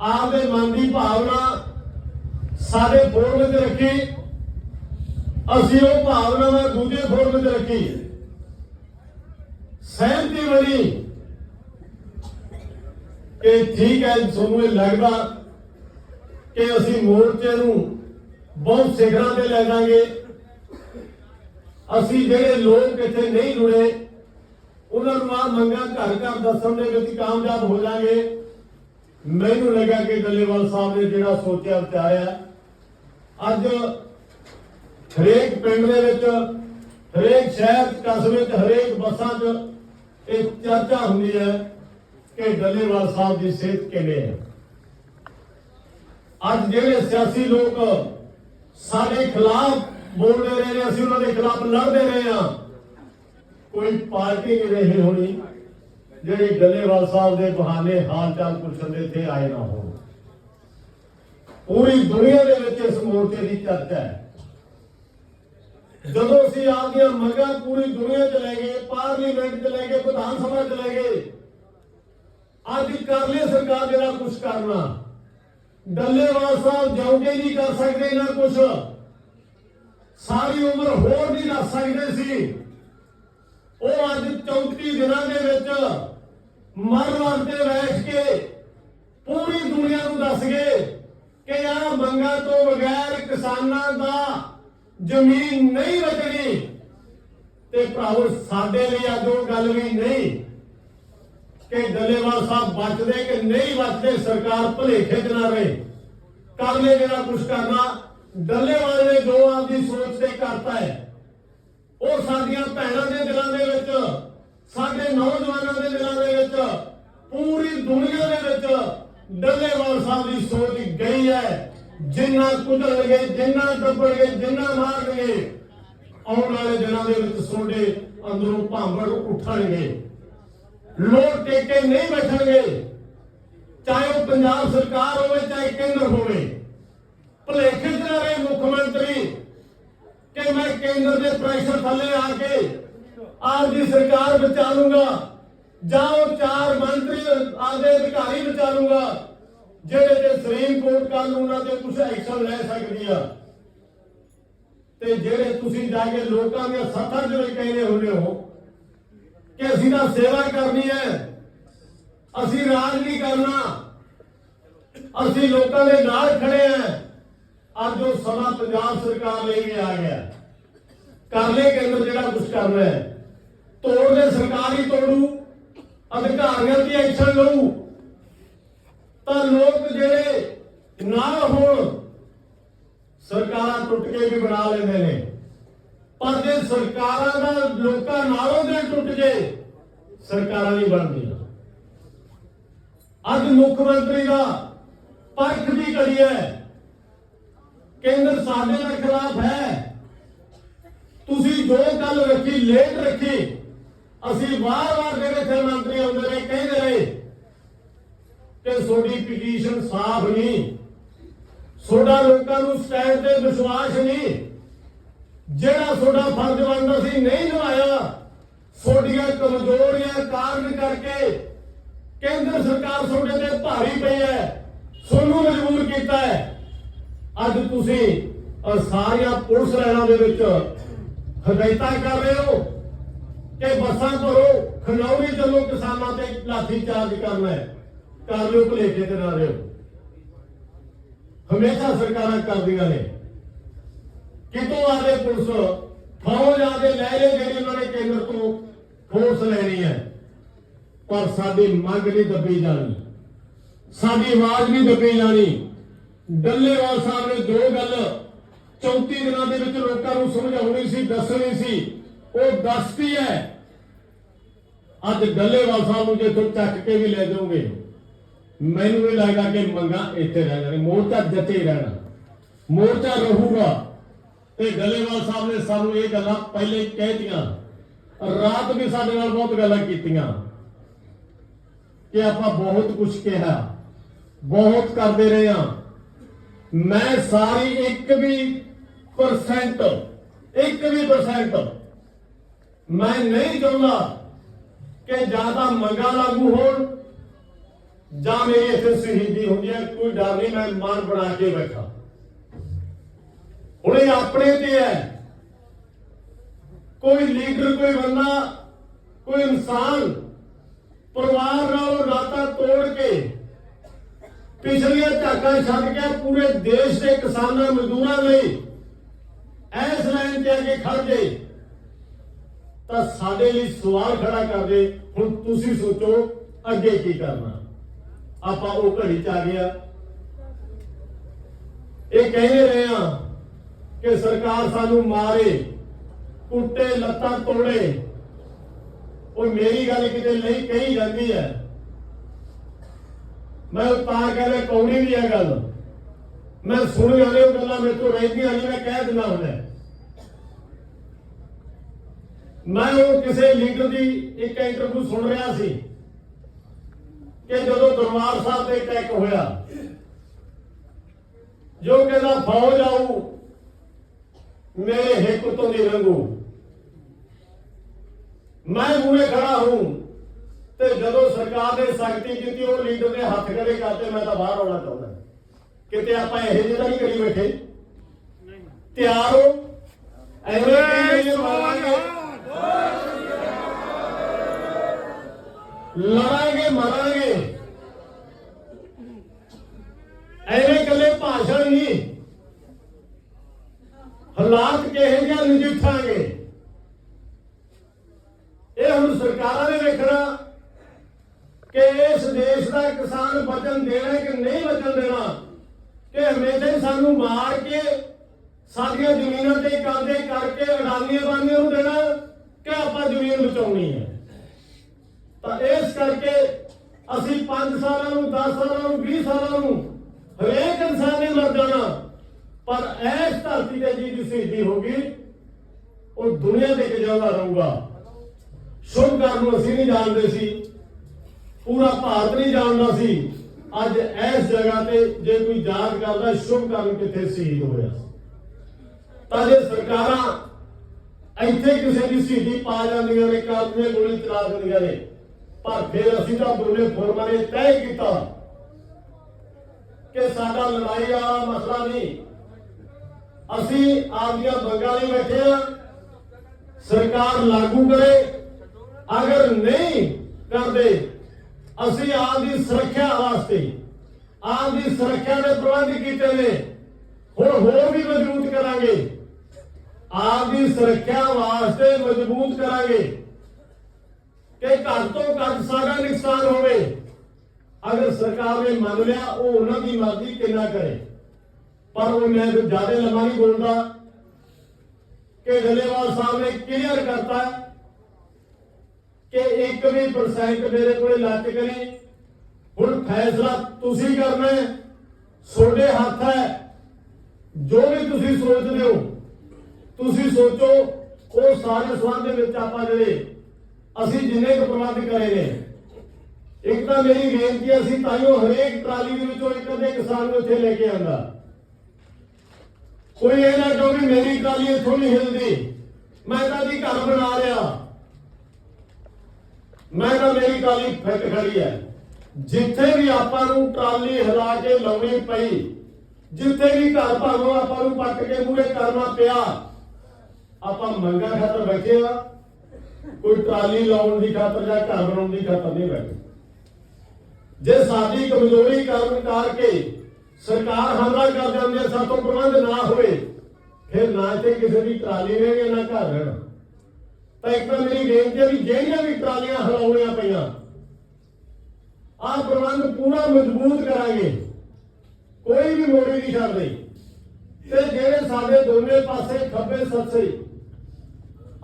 ਆਪਦੇ ਮਨ ਦੀ ਭਾਵਨਾ ਸਾਡੇ ਫੋਰਮ ਤੇ ਰੱਖੀ। ਅਸੀਂ ਉਹ ਭਾਵਨਾ ਨੂੰ ਦੂਜੇ ਫੋਰਮ ਤੇ ਰੱਖੀ। ਸਹਿਮਤੀ ਬਣੀ ਕਿ ਠੀਕ ਹੈ, ਤੁਹਾਨੂੰ ਇਹ ਲੱਗਦਾ ਕਿ ਅਸੀਂ ਮੋਰਚੇ ਨੂੰ ਬਹੁਤ ਸਿਖਰਾਂ ਤੇ ਲੈ ਜਾਾਂਗੇ। ਅਸੀਂ ਜਿਹੜੇ ਲੋਕ ਇੱਥੇ ਨਹੀਂ ਜੁੜੇ, ਉਹਨਾਂ ਨੂੰ ਆ ਮੰਗਾਂ ਘਰ ਘਰ ਦੱਸਣ ਦੇ ਵਿੱਚ ਕਾਮਯਾਬ ਹੋ ਜਾਾਂਗੇ। ਮੈਨੂੰ ਲੱਗਾ ਕਿ ਡੱਲੇਵਾਲ ਸਾਹਿਬ ਨੇ ਜਿਹੜਾ ਸੋਚਿਆ, ਵਿਚਾਰਿਆ। ਅੱਜ ਹਰੇਕ ਪਿੰਡ ਦੇ ਵਿੱਚ, ਹਰੇਕ ਸ਼ਹਿਰ ਕਸਬੇ 'ਚ, ਹਰੇਕ ਬੱਸਾਂ 'ਚ ਇਹ ਚਰਚਾ ਹੁੰਦੀ ਹੈ ਕਿ ਡੱਲੇਵਾਲ ਸਾਹਿਬ ਦੀ ਸਿਹਤ ਕਿਵੇਂ ਹੈ। ਅੱਜ ਜਿਹੜੇ ਸਿਆਸੀ ਲੋਕ ਸਾਡੇ ਖਿਲਾਫ ਬੋਲਦੇ ਰਹੇ ਨੇ, ਅਸੀਂ ਉਹਨਾਂ ਦੇ ਖਿਲਾਫ ਲੜਦੇ ਰਹੇ ਹਾਂ। ਕੋਈ ਪਾਰਟੀ ਨਹੀਂ ਰਹੀ ਹੋਣੀ, ਜਿਹੜੇ ਗੱਲੇਵਾਲ ਸਾਹਿਬ ਦੇ ਬਹਾਨੇ ਹਾਲ ਚਾਲ ਪੁੱਛਣ ਦੇ ਇੱਥੇ ਆਏ ਨਾ ਹੋਣ। ਪੂਰੀ ਦੁਨੀਆ ਦੇ ਵਿੱਚ ਇਸ ਮੋਰਚੇ ਦੀ ਚਰਚਾ ਹੈ। ਜਦੋਂ ਅਸੀਂ ਆਪਦੀਆਂ ਮੰਗਾਂ ਪੂਰੀ ਦੁਨੀਆ 'ਚ ਲੈ ਗਏ, ਪਾਰਲੀਮੈਂਟ 'ਚ ਲੈ ਗਏ, ਵਿਧਾਨ ਸਭਾ 'ਚ ਲੈ ਗਏ, ਅੱਜ ਕਰ ਲਈ ਸਰਕਾਰ ਜਿਹੜਾ ਕੁਝ ਕਰਨਾ। ਡੱਲੇਵਾਲ ਸਾਹਿਬ ਜਾਉਂਗੇ ਨਹੀਂ ਕਰ ਸਕਦੇ ਨਾ ਕੁਝ ਸਾਰੀ ਉਮਰ ਹੋਰ ਨਹੀਂ ਦੱਸ ਸਕਦੇ ਸੀ। ਉਹ ਅੱਜ 34 ਦਿਨਾਂ ਦੇ ਵਿੱਚ ਮਰ ਵਾਸਤੇ ਬੈਠ ਕੇ ਪੂਰੀ ਦੁਨੀਆ ਨੂੰ ਦੱਸ ਗਏ ਕਿ ਆ ਮੰਗਾਂ ਤੋਂ ਬਗੈਰ ਕਿਸਾਨਾਂ ਦਾ ਜ਼ਮੀਨ ਨਹੀਂ ਬਚਣੀ। ਤੇ ਭਰਾਵੋ, ਸਾਡੇ ਲਈ ਅੱਜ ਉਹ ਗੱਲ ਵੀ ਨਹੀਂ। ਕਿ ਡੱਲੇਵਾਲ ਸਾਹਿਬ ਬਚਦੇ ਕਿ ਨਹੀਂ ਬਚਦੇ, ਸਰਕਾਰ ਭਲੇਖੇ ਚ ਨਾ ਰਹੇ। ਕਰ ਲੈ ਜਿਹੜਾ ਕੁਝ ਕਰਨਾ, ਡੱਲੇਵਾਲ ਨੇ ਜੋ ਆਪਦੀ ਸੋਚ ਤੇ ਕਰਤਾ ਹੈ, ਉਹ ਸਾਡੀਆਂ ਭੈਣਾਂ ਦੇ ਦਿਲਾਂ ਦੇ ਵਿੱਚ, ਸਾਡੇ ਨੌਜਵਾਨਾਂ ਦੇ ਦਿਲਾਂ ਦੇ ਵਿੱਚ, ਪੂਰੀ ਦੁਨੀਆ ਦੇ ਵਿੱਚ ਡੱਲੇਵਾਲ ਸਾਹਿਬ ਦੀ ਸੋਚ ਗਈ ਹੈ। ਜਿੰਨਾ ਕੁਦਰਨਗੇ ਜਿੰਨਾ ਡੁੱਬਣਗੇ, ਜਿੰਨਾ ਮਾਰਨਗੇ, ਆਉਣ ਵਾਲੇ ਦਿਨਾਂ ਦੇ ਵਿੱਚ ਸੋਡੇ ਅੰਦਰੋਂ ਭਾਂਬੜ ਉੱਠਣਗੇ। ਲੋਕ ਟੇਕੇ ਨਹੀਂ ਬੈਠਣਗੇ। ਚਾਹੇ ਉਹ ਪੰਜਾਬ ਸਰਕਾਰ ਹੋਵੇ, ਚਾਹੇ ਕੇਂਦਰ ਹੋਵੇ। ਭਲੇਖੇ ਚ ਨਾ ਰਹੇ ਮੁੱਖ ਮੰਤਰੀ ਕਿ ਮੈਂ ਕੇਂਦਰ ਦੇ ਪ੍ਰੈਸ਼ਰ ਥੱਲੇ ਆ ਕੇ ਆਪ ਸਰਕਾਰ ਬਚਾ ਲੂੰਗਾ ਜਾਂ ਉਹ ਚਾਰ ਮੰਤਰੀ ਆਪਦੇ ਅਧਿਕਾਰੀ ਬਚਾ ਲੂੰਗਾ ਜਿਹੜੇ ਤੇ ਸੁਪਰੀਮ ਕੋਰਟ ਕੱਲ ਉਹਨਾਂ ਤੇ ਕੁਝ ਐਕਸ਼ਨ ਲੈ ਸਕਦੀ ਆ। ਤੇ ਜਿਹੜੇ ਤੁਸੀਂ ਜਾ ਕੇ ਲੋਕਾਂ ਦੀਆਂ ਸੱਥਾਂ ਜਿਹੜੇ ਕਹਿੰਦੇ ਹੁੰਦੇ ਹੋ ਕਿ ਅਸੀਂ ਤਾਂ ਸੇਵਾ ਕਰਨੀ ਹੈ। ਅਸੀਂ ਰਾਜ ਨਹੀਂ ਕਰਨਾ। ਅਸੀਂ ਲੋਕਾਂ ਦੇ ਨਾਲ ਖੜੇ ਆ ਅੱਜ ਉਹ ਸਮਾਂ ਪੰਜਾਬ ਸਰਕਾਰ ਲਈ ਵੀ ਆ ਗਿਆ। ਕਰ ਲੈ ਕੇਂਦਰ ਜਿਹੜਾ ਕੁਝ ਕਰਨਾ ਹੈ। ਤੋੜ ਦੇ ਸਰਕਾਰ ਹੀ ਤੋੜੂ। ਅਧਿਕਾਰੀਆਂ ਦੀ ਐਕਸ਼ਨ ਲਊ। ਤਾਂ ਲੋਕ ਜਿਹੜੇ ਨਾ ਹੋਣ, ਸਰਕਾਰਾਂ ਟੁੱਟ ਕੇ ਵੀ ਬਣਾ ਲੈਂਦੇ ਨੇ। ਪਰ ਜੇ ਸਰਕਾਰਾਂ ਦਾ ਲੋਕਾਂ ਨਾਲੋਂ ਦੇ ਟੁੱਟ ਗਏ ਸਰਕਾਰਾਂ ਨਹੀਂ ਬਣਦੀਆਂ। ਅੱਜ ਮੁੱਖ ਮੰਤਰੀ ਦਾ ਪਰਖ ਵੀ ਕੜੀ ਹੈ। ਕੇਂਦਰ ਸਾਡੇ ਦੇ ਖਿਲਾਫ ਹੈ। ਤੁਸੀਂ ਜੋ ਗੱਲ ਰੱਖੀ, ਲੇਟ ਰੱਖੀ, ਅਸੀਂ ਵਾਰ-ਵਾਰ ਜਿਹੜੇ ਇੱਥੇ ਮੰਤਰੀ ਆਉਂਦੇ ਨੇ, ਕਹਿੰਦੇ ਰਹੇ ਕਿ ਤੁਹਾਡੀ ਪਟੀਸ਼ਨ ਸਾਫ਼ ਨਹੀਂ, ਤੁਹਾਡਾ ਲੋਕਾਂ ਨੂੰ ਸਟੈਂਡ ਤੇ ਵਿਸ਼ਵਾਸ ਨਹੀਂ। ਜਿਹੜਾ ਤੁਹਾਡਾ ਫਰਜ਼ ਬਣਦਾ ਸੀ ਨਹੀਂ ਨਿਭਾਇਆ ਤੁਹਾਡੀਆਂ ਕਮਜ਼ੋਰੀਆਂ ਕਾਰਨ ਕਰਕੇ ਕੇਂਦਰ ਸਰਕਾਰ ਤੁਹਾਡੇ ਤੇ ਭਾਰੀ ਪਈ ਹੈ, ਤੁਹਾਨੂੰ ਮਜਬੂਰ ਕੀਤਾ ਹੈ। ਅੱਜ ਤੁਸੀਂ ਸਾਰੀਆਂ ਪੁਲਿਸ ਲਾਈਨਾਂ ਦੇ ਵਿੱਚ ਹਦਾਇਤਾਂ ਕਰ ਰਹੇ ਹੋ ਕਿ ਬੱਸਾਂ ਭਰੋ, ਖਨੌਰੀ ਚੱਲੋ, ਕਿਸਾਨਾਂ ਤੇ ਲਾਠੀ ਚਾਰਜ ਕਰਨਾ ਹੈ। ਕਰ ਲਿਓ, ਭਲੇਖੇ ਤੇ ਨਾ ਰਹੋ। ਹਮੇਸ਼ਾ ਸਰਕਾਰਾਂ ਕਰਦੀਆਂ ਨੇ। ਕਿਤੋਂ ਆਦੇ ਪੁਲਿਸ? ਫੌਜ ਆਦੇ ਲੈ ਲੈ ਜਿਹੜੀ ਉਹਨਾਂ ਨੇ ਕੇਂਦਰ ਤੋਂ। ਫੋਰਸ ਲੈਣੀ ਹੈ। ਪਰ ਸਾਡੀ ਮੰਗ ਨਹੀਂ ਦੱਬੀ ਜਾਣੀ। ਸਾਡੀ ਆਵਾਜ਼ ਨਹੀਂ ਦੱਬੀ ਜਾਣੀ। ਡੱਲੇਵਾਲ ਸਾਹਿਬ ਨੇ ਜੋ ਗੱਲ 34 ਦਿਨਾਂ ਦੇ ਵਿੱਚ ਲੋਕਾਂ ਨੂੰ ਸਮਝਾਉਣੀ ਸੀ, ਦੱਸਣੀ ਸੀ। ਉਹ ਦੱਸਦੀ ਹੈ, ਅੱਜ ਡੱਲੇਵਾਲ ਸਾਹਿਬ ਨੂੰ ਜੇ ਤੁਮ ਚੱਕ ਕੇ ਵੀ ਲੈ ਜਾਓਗੇ, ਮੈਨੂੰ ਇਹ ਲੱਗਦਾ ਕਿ ਮੰਗਾ ਇੱਥੇ ਰਹਿ ਜਾਣੇ ਮੋਰਚਾ ਜਤੇ ਰਹਿਣਾ। ਮੋਰਚਾ ਰਹੂਗਾ। ਤੇ ਗੱਲੇਵਾਲ ਸਾਹਿਬ ਨੇ ਸਾਨੂੰ ਇਹ ਗੱਲਾਂ ਪਹਿਲੇ ਹੀ ਕਹਿਤੀਆਂ। ਰਾਤ ਵੀ ਸਾਡੇ ਨਾਲ ਬਹੁਤ ਗੱਲਾਂ ਕੀਤੀਆਂ। ਕਿ ਆਪਾਂ ਬਹੁਤ ਕੁਝ ਕਿਹਾ। ਬਹੁਤ ਕਰਦੇ ਰਹੇ ਹਾਂ। ਮੈਂ ਸਾਰੀ ਇੱਕ ਵੀ ਪਰਸੈਂਟ ਇੱਕ ਵੀ ਪਰਸੈਂਟ ਮੈਂ ਨਹੀਂ ਚਾਹੁੰਦਾ ਕਿ ਜ਼ਿਆਦਾ ਮੰਗਾ ਲਾਗੂ ਹੋਣ ਜਾਂ ਮੇਰੀ ਇੱਥੇ ਸ਼ਹੀਦੀ ਹੁੰਦੀ ਹੈ। ਕੋਈ ਡਰ ਨਹੀਂ, ਮੈਂ ਮਨ ਬਣਾ ਕੇ ਬੈਠਾ। ਹੁਣ ਇਹ ਆਪਣੇ ਤੇ ਹੈ। ਕੋਈ ਲੀਡਰ, ਕੋਈ ਬੰਦਾ, ਕੋਈ ਇਨਸਾਨ ਪਰਿਵਾਰ ਨਾਲ ਨਾਤਾ ਤੋੜ ਕੇ ਪਿਛਲੀਆਂ ਝਾਕਾਂ ਛੱਡ ਕੇ ਪੂਰੇ ਦੇਸ਼ ਦੇ ਕਿਸਾਨਾਂ, ਮਜ਼ਦੂਰਾਂ ਲਈ ਇਸ ਲਾਈਨ ਤੇ ਅੱਗੇ ਖੜ ਗਏ ਤਾਂ ਸਾਡੇ ਲਈ ਸਵਾਲ ਖੜਾ ਕਰਦੇ ਹੁਣ ਤੁਸੀਂ ਸੋਚੋ ਅੱਗੇ ਕੀ ਕਰਨਾ। ਆਪਾਂ ਉਹ ਘੜੀ ਚ ਆ ਗਿਆ ਇਹ ਕਹਿੰਦੇ ਰਹੇ ਆ ਕਿ ਸਰਕਾਰ ਸਾਨੂੰ ਮਾਰੇ, ਕੁੱਟੇ, ਲੱਤਾਂ ਤੋੜੇ। ਉਹ ਮੇਰੀ ਗੱਲ ਕਿਤੇ ਨਹੀਂ ਕਹੀ ਜਾਂਦੀ ਹੈ। ਮੈਂ ਉਹ ਤਾਂ ਕਹਿੰਦਾ ਕੌੜੀ ਵੀ ਹੈ ਗੱਲ। ਮੈਂ ਸੁਣ ਜਾਂਦੇ ਉਹ ਗੱਲਾਂ ਮੇਰੇ ਤੋਂ ਰਹਿੰਦੀਆਂ ਨਹੀਂ, ਮੈਂ ਕਹਿ ਦਿੰਦਾ ਹੁੰਦਾ ਮੈਂ ਉਹ ਕਿਸੇ ਲੀਡਰ ਦੀ ਇੱਕ ਇੰਟਰਵਿਊ ਸੁਣ ਰਿਹਾ ਸੀ ਕਿ ਜਦੋਂ ਦਰਬਾਰ ਸਾਹਿਬ ਤੇ ਅਟੈਕ ਹੋਇਆ, ਜੋ ਕਹਿੰਦਾ ਫੌਜ ਆਊ ਮੇਰੇ ਹਿੱਕ ਤੋਂ ਨਹੀਂ ਲੰਘੂ ਮੈਂ ਮੂਹਰੇ ਖੜਾ ਹੂੰ ਤੇ ਜਦੋਂ ਸਰਕਾਰ ਨੇ ਸਖਤੀ ਕੀਤੀ ਉਹ ਲੀਡਰ ਨੇ ਹੱਥ ਖੜੇ ਕਰਤੇ ਮੈਂ ਤਾਂ ਬਾਹਰ ਆਉਣਾ ਚਾਹੁੰਦਾ। ਕਿਤੇ ਆਪਾਂ ਇਹੋ ਜਿਹੇ ਤਾਂ ਨਹੀਂ ਕਰੀ ਬੈਠੇ। ਤਿਆਰ ਹੋ। ਐਵੇਂ ਲੜਾਂਗੇ ਮਰਾਂਗੇ। ਐਵੇਂ ਕੱਲੇ ਭਾਸ਼ਣ ਨਹੀਂ। ਹਾਲਾਤ ਕਿਹੋ ਜਿਹਾ ਨਜਿੱਠਾਂਗੇ ਇਹ ਹੁਣ ਸਰਕਾਰਾਂ ਨੇ ਵੇਖਣਾ ਕਿ ਇਸ ਦੇਸ਼ ਦਾ ਕਿਸਾਨ ਬਚਨ ਦੇਣਾ ਕਿ ਨਹੀਂ ਬਚਨ ਦੇਣਾ? ਕਿ ਹਮੇਸ਼ਾ ਸਾਨੂੰ ਮਾਰ ਕੇ ਸਾਡੀਆਂ ਜ਼ਮੀਨਾਂ ਤੇ ਕਾਬਜ਼ੇ ਕਰਕੇ ਅਡਾਨੀਆਂ ਬਾਨੀਆਂ ਨੂੰ ਦੇਣਾ ਕਿ ਆਪਾਂ ਜ਼ਮੀਨ ਬਚਾਉਣੀ ਹੈ? ਤਾਂ ਇਸ ਕਰਕੇ ਅਸੀਂ 5 ਸਾਲਾਂ ਨੂੰ 10 ਸਾਲਾਂ ਨੂੰ 20 ਸਾਲਾਂ ਨੂੰ ਹਰੇਕ ਇਨਸਾਨ ਨੇ ਮਰ ਜਾਣਾ ਪਰ ਇਸ ਧਰਤੀ ਤੇ ਜੀ ਦੀ ਸ਼ਹੀਦੀ ਹੋਗੀ ਉਹ ਦੁਨੀਆ ਦੇ ਕੇ ਰਹੂਗਾ। ਸ਼ੁਭ ਕਰਨ ਨੂੰ ਅਸੀਂ ਨਹੀਂ ਜਾਣਦੇ ਸੀ। ਪੂਰਾ ਭਾਰਤ ਨਹੀਂ ਜਾਣਦਾ ਸੀ। ਅੱਜ ਇਸ ਜਗ੍ਹਾ ਤੇ ਜੇ ਕੋਈ ਯਾਦ ਕਰਦਾ, ਸ਼ੁਭ ਕਰਨ ਕਿੱਥੇ ਸ਼ਹੀਦ ਹੋਇਆ? ਸੀ ਤਾਂ ਜੇ ਸਰਕਾਰਾਂ ਇੱਥੇ ਕਿਸੇ ਦੀ ਸ਼ਹੀਦੀ ਪਾ ਜਾਂਦੀਆਂ ਨੇ ਕਾਬਲੇ ਗੋਲੀ ਚਲਾ ਦਿੰਦੀਆਂ ਨੇ, ਪਰ ਫਿਰ ਅਸੀਂ ਤਾਂ ਦੋਨੇ ਫੋਰਮਾਂ ਨੇ ਤੈਅ ਕੀਤਾ ਕਿ ਸਾਡਾ ਲੜਾਈ ਵਾਲਾ ਮਸਲਾ ਨਹੀਂ। ਅਸੀਂ ਆਪਦੀਆਂ ਮੰਗਾਂ ਲਈ ਬੈਠੇ ਆ ਸਰਕਾਰ ਲਾਗੂ ਕਰੇ। ਅਗਰ ਨਹੀਂ ਕਰਦੇ, ਅਸੀਂ ਆਪ ਦੀ ਸੁਰੱਖਿਆ ਵਾਸਤੇ ਆਪ ਦੀ ਸੁਰੱਖਿਆ ਦੇ ਪ੍ਰਬੰਧ ਕੀਤੇ ਨੇ। ਹੁਣ ਹੋਰ ਵੀ ਮਜ਼ਬੂਤ ਕਰਾਂਗੇ। ਆਪ ਦੀ ਸੁਰੱਖਿਆ ਵਾਸਤੇ ਮਜ਼ਬੂਤ ਕਰਾਂਗੇ ਕਿ ਘੱਟ ਤੋਂ ਘੱਟ ਸਾਡਾ ਨੁਕਸਾਨ ਹੋਵੇ। ਅਗਰ ਸਰਕਾਰ ਨੇ ਮੰਨ ਲਿਆ, ਉਹ ਉਹਨਾਂ ਦੀ ਮਰਜ਼ੀ ਕਿੰਨਾ ਕਰੇ। ਪਰ ਉਹ ਮੈਂ ਤਾਂ ਜ਼ਿਆਦਾ ਲੰਮਾ ਨਹੀਂ ਬੋਲਦਾ ਕਿ ਡੱਲੇਵਾਲ ਸਾਹਿਬ ਨੇ ਕਲੀਅਰ ਕਰਤਾ ਕਿ ਇੱਕ ਵੀ ਪਰਸੈਂਟ ਮੇਰੇ ਕੋਲੇ ਲੱਚ ਕਰੀ ਹੁਣ ਫੈਸਲਾ ਤੁਸੀਂ ਕਰਨਾ ਹੈ ਤੁਹਾਡੇ ਹੱਥ ਹੈ ਜੋ ਵੀ ਤੁਸੀਂ ਸੋਚਦੇ ਹੋ ਤੁਸੀਂ ਸੋਚੋ ਉਹ ਸਾਰੇ ਸਵਾਲ ਦੇ ਵਿੱਚ ਆਪਾਂ ਜਿਹੜੇ ਅਸੀਂ ਜਿੰਨੇ ਕੁ ਪ੍ਰਬੰਧ ਕਰੇ ਨੇ ਇੱਕ ਤਾਂ ਮੇਰੀ ਬੇਨਤੀ ਹੈ ਅਸੀਂ ਤਾਈਓ ਹਰੇਕ ਟਰਾਲੀ ਦੇ ਵਿੱਚੋਂ ਇੱਕ ਅੱਧੇ ਕਿਸਾਨ ਨੂੰ ਇੱਥੇ ਲੈ ਕੇ ਆਂਦਾ ਕੋਈ ਇਹ ਨਾ ਕਹੋ ਵੀ ਮੇਰੀ ਟਰਾਲੀ ਇੱਥੋਂ ਨਹੀਂ ਹਿਲਦੀ। ਮੈਂ ਤਾਂ ਜੀ ਘਰ ਬਣਾ ਲਿਆ। ਮੈਂ ਤਾਂ ਮੇਰੀ ਟਰਾਲੀ ਫਿੱਟ ਖੜੀ ਹੈ। ਜਿੱਥੇ ਵੀ ਆਪਾਂ ਨੂੰ ਟਰਾਲੀ ਹਿਲਾ ਕੇ ਲਾਉਣੀ ਪਈ, ਜਿੱਥੇ ਵੀ ਘਰ ਭਾਵੇਂ ਆਪਾਂ ਨੂੰ ਪੱਟ ਕੇ ਮੂਰੇ ਕਰਨਾ ਪਿਆ, ਆਪਾਂ ਮੰਗਾ ਖਾਤਰ ਬੈਠੇ ਆ ਕੋਈ ਟਰਾਲੀ ਲਾਉਣ ਦੀ ਖਾਤਰ ਜਾਂ ਘਰ ਬਣਾਉਣ ਦੀ ਖਾਤਰ ਨਹੀਂ ਬੈਠੇ। ਜੇ ਸਾਡੀ ਕਮਜ਼ੋਰੀ ਕਾਰਨ ਕਰਕੇ ਸਰਕਾਰ ਹਮਲਾ ਕਰ ਜਾਂਦੀ ਹੈ, ਸਾਤੋਂ ਪ੍ਰਬੰਧ ਨਾ ਹੋਵੇ, ਫਿਰ ਨਾ ਇੱਥੇ ਕਿਸੇ ਦੀ ਟਰਾਲੀ ਰਹਿਣੀ ਨਾ ਘਰ ਰਹਿਣਾ। ਤਾਂ ਇੱਕ ਤਾਂ ਮੇਰੀ ਬੇਨਤੀ ਹੈ ਵੀ ਜਿਹੜੀਆਂ ਵੀ ਟਰਾਲੀਆਂ ਹਲਾਉਣੀਆਂ ਪਈਆਂ, ਆਹ ਪ੍ਰਬੰਧ ਪੂਰਾ ਮਜ਼ਬੂਤ ਕਰਾਂਗੇ। ਕੋਈ ਵੀ ਮੋੜੀ ਨਹੀਂ। ਛੱਡਦੇ ਤੇ ਜਿਹੜੇ ਸਾਡੇ ਦੋਨੇ ਪਾਸੇ ਖੱਬੇ ਸੱਸੇ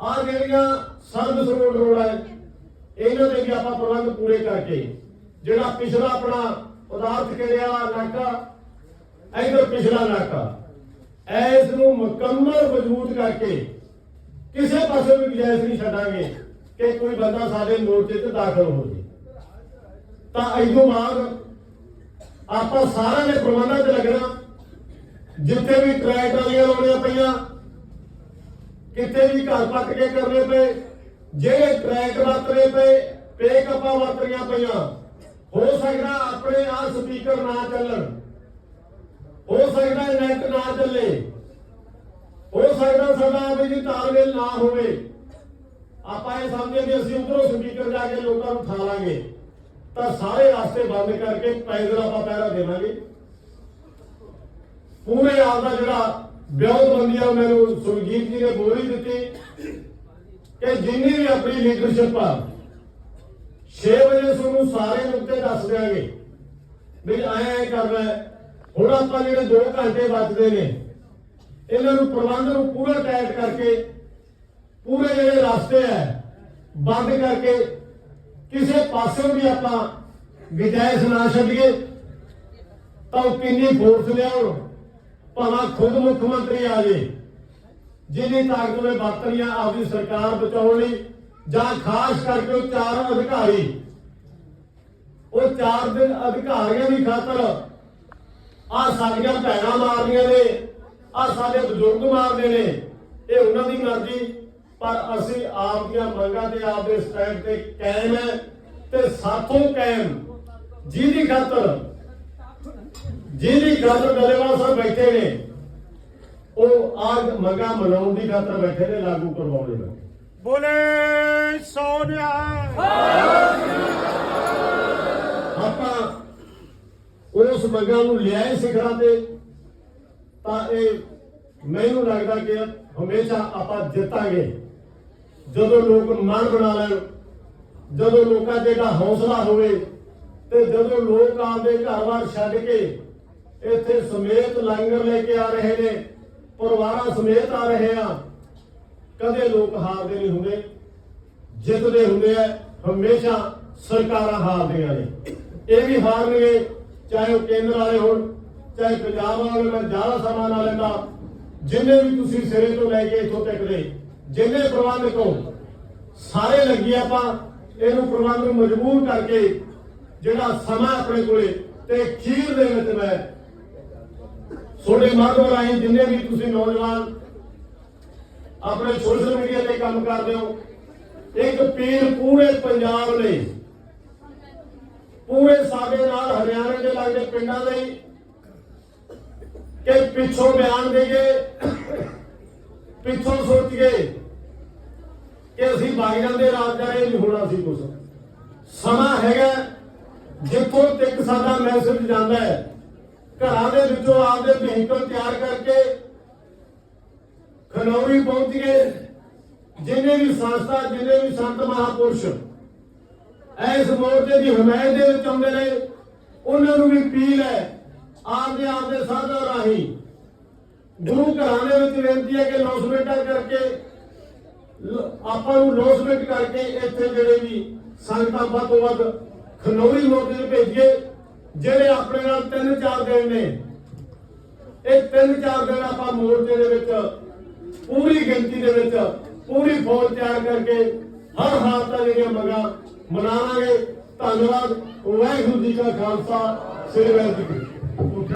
ਆ ਜਿਹੜੀਆਂ ਸਰਦ ਸਰੋਡ ਰੋਡ ਹੈ, ਇਹਨਾਂ ਦੇ ਵੀ ਆਪਾਂ ਪ੍ਰਬੰਧ ਪੂਰੇ ਕਰਕੇ, ਜਿਹੜਾ ਪਿਛਲਾ ਆਪਣਾ ਪਦਾਰਥ ਕਿਹੜਿਆ ਨਾਕਾ ਇਧਰ ਪਿਛਲਾ ਨਾਕਾ। ਐਸ ਨੂੰ ਮੁਕੰਮਲ ਮਜ਼ਬੂਤ ਕਰਕੇ ਕਿਸੇ ਪਾਸੇ ਵੀ ਗੁਜਾਇਸ਼ ਨਹੀਂ ਛੱਡਾਂਗੇ ਕਿ ਕੋਈ ਬੰਦਾ ਸਾਡੇ ਮੋਰਚੇ 'ਚ ਦਾਖਲ ਹੋ ਜੇ। ਤਾਂ ਇਦੋਂ ਬਾਅਦ ਆਪਾਂ ਸਾਰਿਆਂ ਨੇ ਪ੍ਰਬੰਧਾਂ 'ਚ ਲੱਗਣਾ। ਜਿੱਥੇ ਵੀ ਟਰੈਕ ਟਰਾਲੀਆਂ ਲਾਉਣੀਆਂ ਪਈਆਂ, ਕਿਤੇ ਵੀ ਘਰ ਪੱਕ ਕੇ ਕਰਨੇ ਪਏ ਜਿਹੜੇ ਟਰੈਕ ਵਰਤਨੇ ਪਏ ਪੇ ਕਪਾ ਵਰਤਣੀਆਂ ਪਈਆਂ। ਹੋ ਸਕਦਾ ਆਪਣੇ ਆ ਸਪੀਕਰ ਨਾ ਚੱਲਣ। ਹੋ ਸਕਦਾ ਨੈਟ ਨਾ ਚੱਲੇ। ਹੋ ਸਕਦਾ ਸਾਡਾ ਵੀ ਤਾਲਮੇਲ ਨਾ ਹੋਵੇ। ਆਪਾਂ ਇਹ ਸਮਝੇ ਵੀ ਅਸੀਂ ਉਧਰੋਂ ਸਪੀਕਰ ਜਾ ਕੇ ਲੋਕਾਂ ਨੂੰ ਠਾ ਲਾਂਗੇ ਤਾਂ ਸਾਰੇ ਰਸਤੇ ਬੰਦ ਕਰਕੇ ਪੈਦਲ ਆਪਾਂ ਪਹਿਰਾ ਦੇਵਾਂਗੇ। ਪੂਰੇ ਆਪ ਦਾ ਜਿਹੜਾ ਵਿਉਂਤਬੰਦੀ ਆ, ਉਹ ਮੈਨੂੰ ਸੁਰਜੀਤ ਜੀ ਨੇ ਬੋਲੀ ਦਿੱਤੀ ਕਿ ਜਿੰਨੀ ਵੀ ਆਪਣੀ ਲੀਡਰਸ਼ਿਪ ਆ 6 ਵਜੇ ਤੁਹਾਨੂੰ ਸਾਰੇ ਨੁਕਤੇ ਦੱਸ ਦਿਆਂਗੇ। ਵੀ ਐਂ ਐਂ ਕਰਨਾ ਹੁਣ ਆਪਾਂ ਜਿਹੜੇ 2 ਘੰਟੇ ਬਚਦੇ ਨੇ, ਇਹਨਾਂ ਨੂੰ ਪ੍ਰਬੰਧ ਨੂੰ ਪੂਰਾ ਟਾਈਟ ਕਰਕੇ, ਪੂਰੇ ਜਿਹੜੇ ਰਸਤੇ ਹੈ ਬੰਦ ਕਰਕੇ ਕਿਸੇ ਪਾਸੋਂ ਵੀ ਆਪਾਂ ਗੁੰਜਾਇਸ਼ ਨਾ ਛੱਡੀਏ, ਤਾਂ ਉਹ ਕਿੰਨੀ ਫੋਰਸ ਲਿਆਉਣ, ਭਾਵੇਂ ਖੁਦ ਮੁੱਖ ਮੰਤਰੀ ਆ ਜੇ ਜਿਹਦੀ ਤਾਕਤ ਨੇ ਵਰਤਣੀਆਂ ਆਪਦੀ ਸਰਕਾਰ ਬਚਾਉਣ ਲਈ, ਜਾਂ ਖਾਸ ਕਰਕੇ ਉਹ ਚਾਰ ਅਧਿਕਾਰੀ, ਉਹ ਚਾਰ ਦਿਨ ਅਧਿਕਾਰੀਆਂ ਦੀ ਖਾਤਰ ਆ ਸਾਡੀਆਂ ਭੈਣਾਂ ਮਾਰਦੀਆਂ ਨੇ ਆ ਸਾਡੇ ਬਜ਼ੁਰਗ ਮਾਰਦੇ ਨੇ। ਇਹ ਉਹਨਾਂ ਦੀ ਮਰਜ਼ੀ ਪਰ ਅਸੀਂ ਆਪ ਦੀਆਂ ਮੰਗਾਂ ਤੇ ਆਪ ਦੇ ਸਟੈਂਡ ਤੇ ਕਾਇਮ ਹੈ ਤੇ ਸਾਥੋਂ ਕਾਇਮ। ਜਿਹਦੀ ਖਾਤਰ ਜਿਹਦੀ ਖਾਤਰ ਡੱਲੇਵਾਲ ਸਾਹਿਬ ਬੈਠੇ ਨੇ ਉਹ ਆਜ ਮੰਗਾਂ ਮਨਾਉਣ ਦੀ ਖਾਤਰ ਬੈਠੇ ਨੇ ਲਾਗੂ ਕਰਵਾਉਣੇ ਨੇ ਬੋਲੇ ਸੋਨਿਆ ਆਪਾਂ ਉਸ ਮੰਗਾਂ ਨੂੰ ਲਿਆਏ ਸਿਖਰਾਂ ਤੇ, ਤਾਂ ਇਹ ਮੈਨੂੰ ਲੱਗਦਾ ਕਿ ਹਮੇਸ਼ਾ ਆਪਾਂ ਜਿੱਤਾਂਗੇ। ਜਦੋਂ ਲੋਕ ਮਨ ਬਣਾ ਲੈਣ, ਜਦੋਂ ਲੋਕਾਂ 'ਚ ਇਹਦਾ ਹੌਸਲਾ ਹੋਵੇ, ਤੇ ਜਦੋਂ ਲੋਕ ਆਪਦੇ ਘਰ-ਬਾਰ ਛੱਡ ਕੇ ਇੱਥੇ ਸਮੇਤ ਲੰਗਰ ਲੈ ਕੇ ਆ ਰਹੇ ਨੇ, ਪਰਿਵਾਰਾਂ ਸਮੇਤ ਆ ਰਹੇ ਆ, ਕਦੇ ਲੋਕ ਹਾਰਦੇ ਨਹੀਂ ਹੁੰਦੇ। ਜਿੱਤਦੇ ਹੁੰਦੇ ਆ, ਹਮੇਸ਼ਾ ਸਰਕਾਰਾਂ ਹਾਰਦੀਆਂ ਨੇ। ਇਹ ਵੀ ਹਾਰਨਗੇ ਚਾਹੇ ਉਹ ਕੇਂਦਰ ਵਾਲੇ ਹੋਣ, ਚਾਹੇ ਪੰਜਾਬ ਵਾਲੇ ਮੈਂ ਜ਼ਿਆਦਾ ਸਮਾਂ ਨਾ ਲੈਂਦਾ। ਜਿੰਨੇ ਵੀ ਤੁਸੀਂ ਸਿਰੇ ਤੋਂ ਲੈ ਕੇ ਇੱਥੋਂ ਤੱਕ ਦੇ ਜਿੰਨੇ ਪ੍ਰਬੰਧ ਹੋ ਸਾਰੇ ਲੱਗੇ ਆਪਾਂ, ਇਹਨੂੰ ਪ੍ਰਬੰਧ ਨੂੰ ਮਜਬੂਰ ਕਰਕੇ ਜਿਹੜਾ ਸਮਾਂ ਆਪਣੇ ਕੋਲੇ ਤੇ ਖੀਰ ਦੇ ਵਿੱਚ ਮੈਂ ਤੁਹਾਡੇ ਮਾਧਿਅਮ ਰਾਹੀਂ ਜਿੰਨੇ ਵੀ ਤੁਸੀਂ ਨੌਜਵਾਨ ਆਪਣੇ ਸੋਸ਼ਲ ਮੀਡੀਆ ਤੇ ਕੰਮ ਕਰਦੇ ਹੋ, ਇੱਕ ਪੀਰ ਪੂਰੇ ਪੰਜਾਬ ਲਈ ਪੂਰੇ ਸਾਡੇ ਨਾਲ ਹਰਿਆਣੇ ਦੇ ਲੱਗਦੇ ਪਿੰਡਾਂ ਲਈ ਕਿ ਪਿੱਛੋਂ ਬਿਆਨ ਦੇਗੇ ਪਿੱਛੋਂ ਸੋਚ ਗਏ ਕਿ ਅਸੀਂ ਵਗ ਜਾਂਦੇ ਰਾਤ ਇਹ ਨਹੀਂ ਹੋਣਾ ਸੀ ਕੁਛ। ਸਮਾਂ ਹੈਗਾ ਜਿੱਥੋਂ ਤੱਕ ਸਾਡਾ ਮੈਸੇਜ ਜਾਂਦਾ ਹੈ, ਘਰਾਂ ਦੇ ਵਿੱਚੋਂ ਆਪਦੇ ਵਹੀਕਲ ਤਿਆਰ ਕਰਕੇ ਖਨੌਰੀ ਪਹੁੰਚ ਗਏ। ਜਿੰਨੇ ਵੀ ਸੰਸਥਾ, ਜਿੰਨੇ ਵੀ ਸੰਤ ਮਹਾਪੁਰਸ਼ ਇਸ ਮੋਰਚੇ ਦੀ ਹਮਾਇਤ ਦੇ ਵਿੱਚ ਆਉਂਦੇ ਰਹੇ, ਉਹਨਾਂ ਨੂੰ ਵੀ ਅਪੀਲ ਹੈ ਆਪਦੇ ਆਪਦੇ ਸਾਧਾਂ ਰਾਹੀਂ। ਗੁਰੂ ਘਰਾਂ ਦੇ ਵਿੱਚ ਬੇਨਤੀ ਹੈ ਕਿ ਲੌਸਮੈਂਟਾਂ ਕਰਕੇ ਆਪਾਂ ਨੂੰ ਲੌਸਮੈਂਟ ਕਰਕੇ ਇੱਥੇ ਜਿਹੜੇ ਵੀ ਸੰਗਤਾਂ ਵੱਧ ਤੋਂ ਵੱਧ ਖਨੌਰੀ ਮੋਰਚੇ 'ਚ ਭੇਜੀਏ, ਜਿਹੜੇ ਆਪਣੇ ਨਾਲ ਤਿੰਨ ਚਾਰ ਦਿਨ ਨੇ। ਇਹ ਤਿੰਨ ਚਾਰ ਦਿਨ ਆਪਾਂ ਮੋਰਚੇ ਦੇ ਵਿੱਚ ਪੂਰੀ ਗਿਣਤੀ ਦੇ ਵਿੱਚ, ਪੂਰੀ ਫੌਜ ਤਿਆਰ ਕਰਕੇ ਹਰ ਹਾਲਤਾਂ ਜਿਹੜੀਆਂ ਮੰਗਾਂ ਮਨਾਵਾਂਗੇ। ਧੰਨਵਾਦ। ਵਾਹਿਗੁਰੂ ਜੀ ਕਾ ਖਾਲਸਾ। ਸ੍ਰੀ ਵਾਹਿਗੁਰੂ ਜੀ